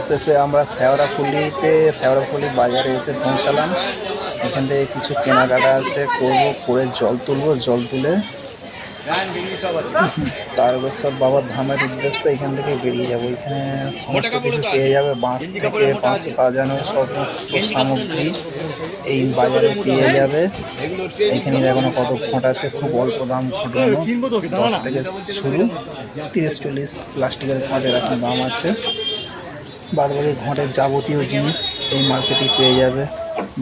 অবশেষে আমরা শেওড়াফুলিতে শেওড়াফুলি বাজারে এসে পৌঁছালাম। এখান থেকে কিছু কেনাকাটা আছে, করব, করে জল তুলবো, জল তুলে তারকেশ্বর বাবার ধামের উদ্দেশ্যে এখান থেকে বেরিয়ে যাব। এখানে সমস্ত কিছু পেয়ে যাবে বাঁশ থেকে বাঁশ সাজানো সমস্ত সামগ্রী এই বাজারে পেয়ে যাবে। এখানে দেখো কত ঘট আছে, খুব অল্প দাম ঘটনো দশ থেকে শুরু, তিরিশ চল্লিশ প্লাস্টিকের ঘট এরকম দাম আছে। বাদ বাকি ঘটের যাবতীয় জিনিস এই মার্কেটে পেয়ে যাবে।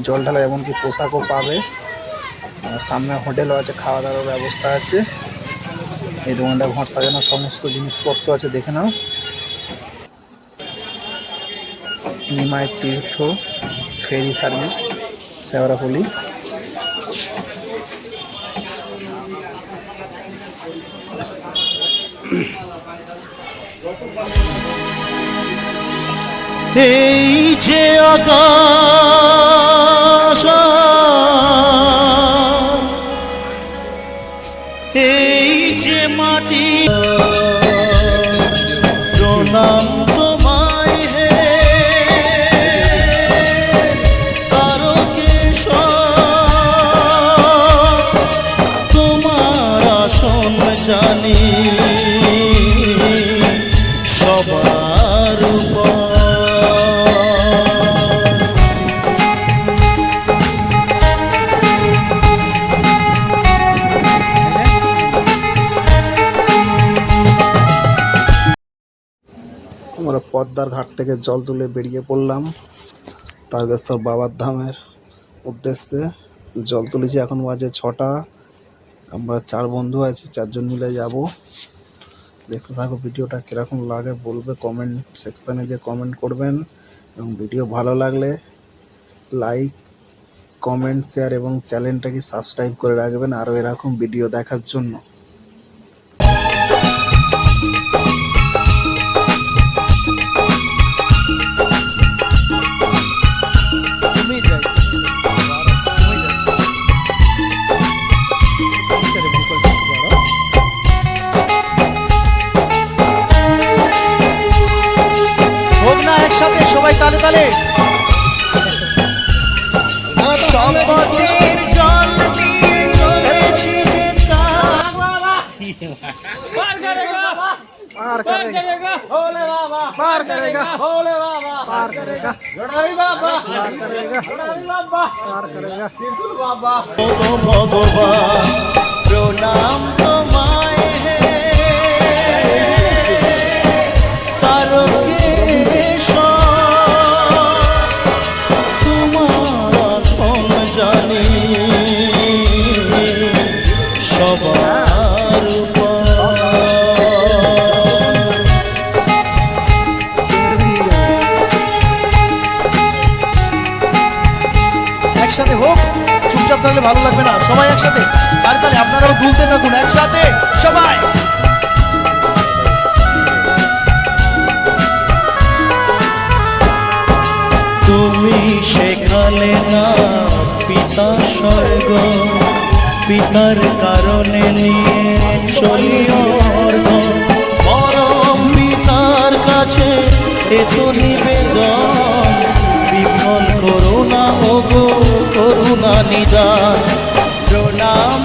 জল ঢালার এমনকি পোশাকও পাবে। সামনে হোটেলও আছে খাওয়া দাওয়ার ব্যবস্থা আছে। এই দোকানটা ঘর সাজানো সমস্ত জিনিসপত্র আছে, দেখে নাও। নিমাই তীর্থ, ফেরি সার্ভিস শেওড়াফুলি এই যে আকাশ আমরা পদ্মার ঘাট থেকে জল তুলে বেরিয়ে পড়লাম। তারকেশ্বর বাবার ধামের উদ্দেশ্যে জল তুলেছি এখন বাজে ছটা। আমরা চার বন্ধু আছি, চারজন মিলে যাব। দেখতে থাকো ভিডিওটা কীরকম লাগে, বলবে কমেন্ট সেকশানে যে কমেন্ট করবেন। এবং ভিডিও ভালো লাগলে লাইক কমেন্ট শেয়ার এবং চ্যানেলটাকে সাবস্ক্রাইব করে রাখবেন আরও এরকম ভিডিও দেখার জন্য। তালে তালে সম্পদের জল দিয়ে চলেছি যে কাজ। पार करेगा पार पार करेगा भोले बाबा पार करेगा। भोले बाबा पार करेगा जोड़ारी बाबा पार करेगा जोड़ारी बाबा पार करेगा त्रिशूल बाबा ও ভগবান প্রণাম তোমায় হে তারকেশ্বর চুপচাপ থাকলে ভালো লাগবে না। সবাই একসাথে। তাহলে তাহলে আপনারাও দুলতে থাকুন, একসাথে সবাই। তুমি শেখালে না, পিতা স্বর্গ। পিতার কারণে নিয়ে চলি অর্ঘ। পরম পিতার কাছে এত নিবেদন। বিফল করুণা ওগো করুণা নিদান। প্রণাম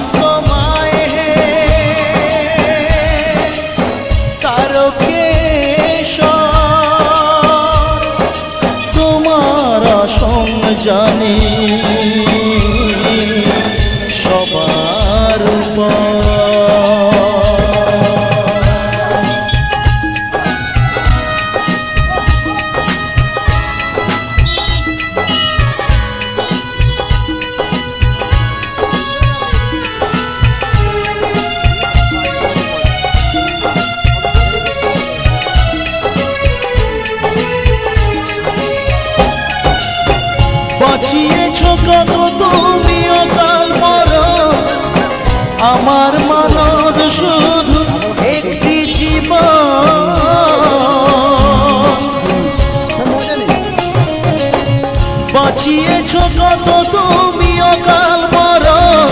বাঁচিয়েছ কত তুমি অকাল মরণ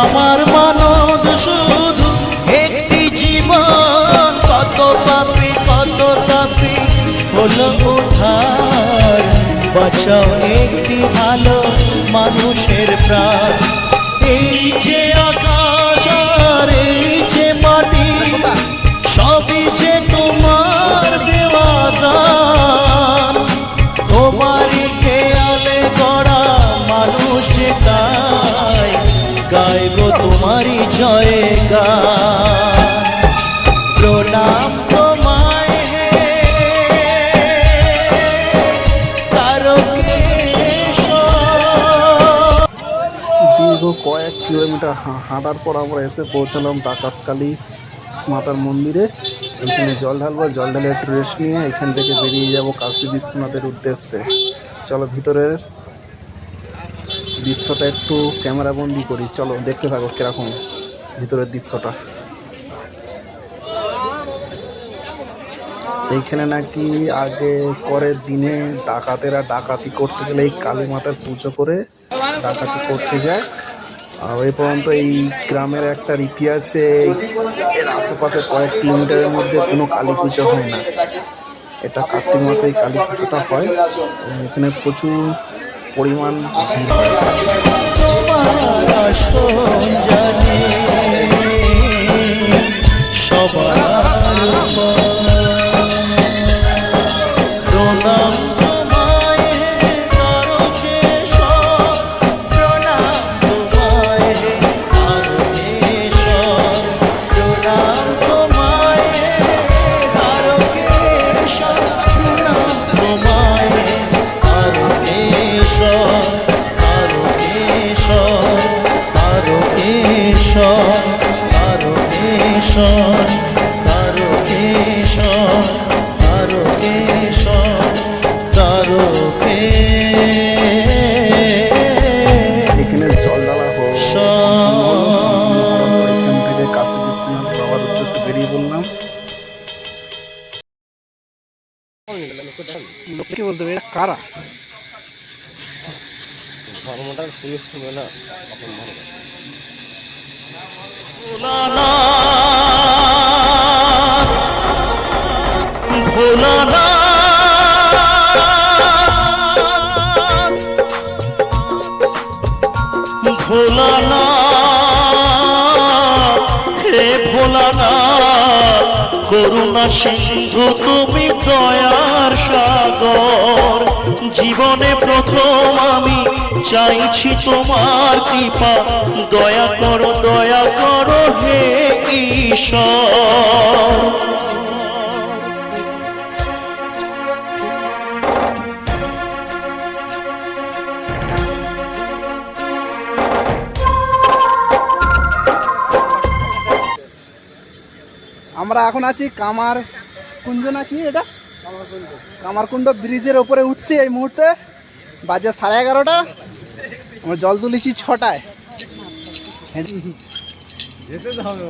আমার মানদ শুধু একটি জীবন। কত পাপি কত পাপি হল কোথায় বাঁচাও একটি ভালো মানুষের প্রাণ। এই যে দীর্ঘ কয়েক কিলোমিটার হাঁটার পর আমরা এসে পৌঁছালাম ডাকাতকালী মাতার মন্দিরে। এখানে জল ঢালবো, জল ঢালে একটু রেস্ট নিয়ে এখান থেকে বেরিয়ে যাব কাশী বিশ্বনাথের উদ্দেশ্যে। চলো ভিতরের দৃশ্যটা একটু ক্যামেরা বন্দি করি। চলো দেখতে থাকো কীরকম ভিতরের দৃশ্যটা। এইখানে নাকি আগে করে দিনে ডাকাতেরা ডাকাতি করতে গেলে এই কালী মাতার পুজো করে ডাকাতি করতে যায়। আর এই পর্যন্ত এই গ্রামের একটা রীতি আছে এর আশেপাশে কয়েক কিলোমিটারের মধ্যে কোনো কালী পুজো হয় না। এটা কার্তিক মাসে এই কালী পুজোটা হয় এখানে প্রচুর পরিমাণ সবার ভোলানাথ সিন্ধু তুমি দয়ার সাগর, জীবনে প্রথম আমি চাইছি তোমার কৃপা। দয়া করো দয়া করো হে ঈশ্বর। আমরা এখন আছি কামার কুঞ্জ না কি এটা? কামারকুণ্ড ব্রিজের ওপরে উঠছি এই মুহূর্তে। বাজে সাড়ে এগারোটা। আমরা জল তুলেছি ছটায়। যেতে হবে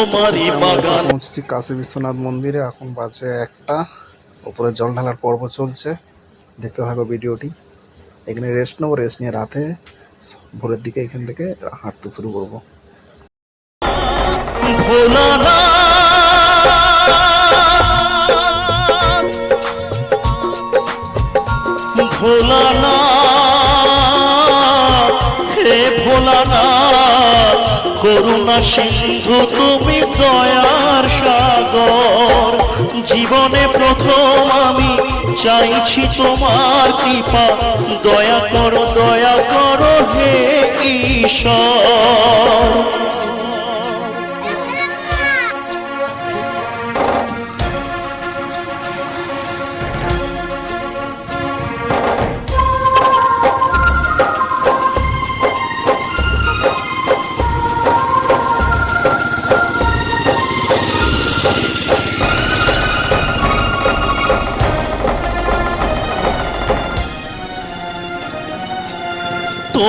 তোমারই বাগান। পৌঁছছি কাশী বিশ্বনাথ মন্দিরে। এখন বাজে একটা। উপরে জল ঢালার পর্ব চলছে। দেখতে থাকো ভিডিওটি। এখানে রেস্ট নেব রেস্ট নিয়ে রাতে ভোরের দিকে এখান থেকে হাঁটতে শুরু করব। ভোলানাথ করুণা সিন্ধু, তুমি দয়ার সাগর। জীবনে প্রথম আমি চাইছি তোমার কৃপা। দয়া করো দয়া করো, হে ঈশ্বর।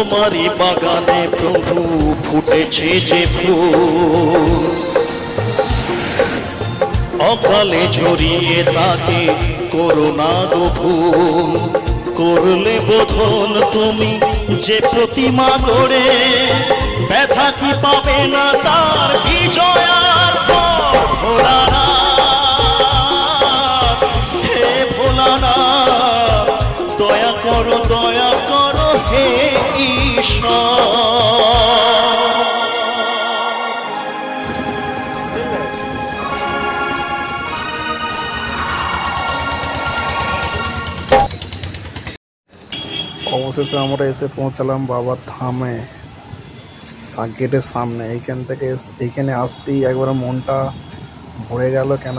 তোমারই বাগানে প্রভু ফুটেছে যে ফুল। অকালে ঝরিয়ে তাকে করোনা গো ভুল করলে বোধন তুমি যে প্রতিমা গড়ে, ব্যথা কি পাবে না তার বিজয়ার পর ভোলানাথ? হে ভোলানাথ, দয়া করো দয়া করো। হে অবশেষে আমরা এসে পৌঁছালাম বাবার ধামে গেটের সামনে। এইখান থেকে এইখানে আসতেই একবার মনটা ভরে গেল কেন?